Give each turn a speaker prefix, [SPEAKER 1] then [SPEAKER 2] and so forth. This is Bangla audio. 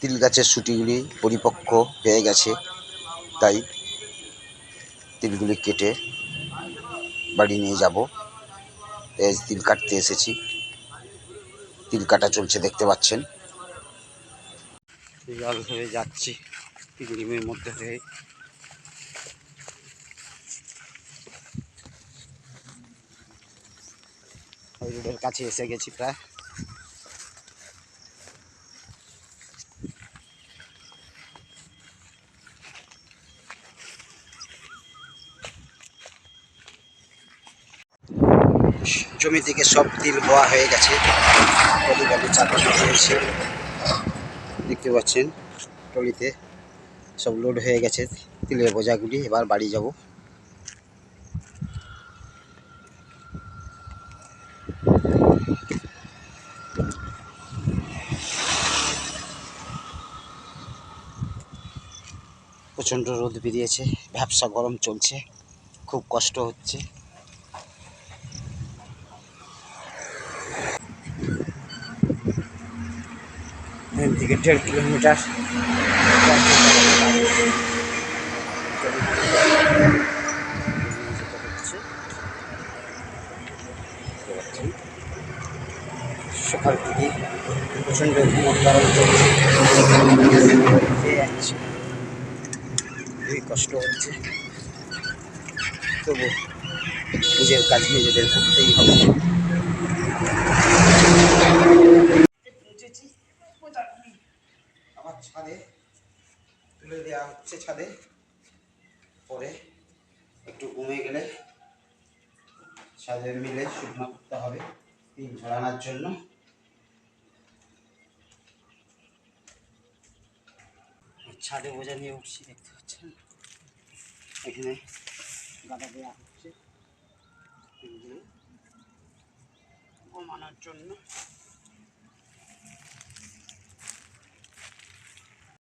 [SPEAKER 1] তিল গাছের সুটিগুলি পরিপক্ক হয়ে গেছে, তাই তিলগুলি কেটে বাড়ি নিয়ে যাব। এই তিল কাটতে এসেছি। তিল কাটা চলছে, দেখতে পাচ্ছেন। জল হয়ে যাচ্ছি তিলিমের মধ্যে হয়ে। রোডের কাছে এসে গেছি প্রায়। জমি থেকে সব তিল বোয়া হয়ে গেছে। দেখতে পাচ্ছেন, টলিতে সব লোড হয়ে গেছে তিলের বোঝাগুলি। এবার বাড়ি যাব। প্রচণ্ড রোদ বেরিয়েছে, ব্যবসা গরম চলছে, খুব কষ্ট হচ্ছে। এখান দেড় কিলোমিটার। সকাল থেকে প্রচণ্ড কষ্ট হচ্ছে। তবু নিজের কাজ নিজেদের করতেই হবে আবার ছাদে তুলে দেওয়া হচ্ছে ছাদে। পরে একটু কমে গেলে ছাদে মিলে শুকনো করতে হবে তিন ঝরানোর জন্য। ছাদে বোঝা নিয়ে উঠছি, দেখতে পাচ্ছেন? এখানে গাঁদা দেওয়া হচ্ছে। কমানোর জন্য।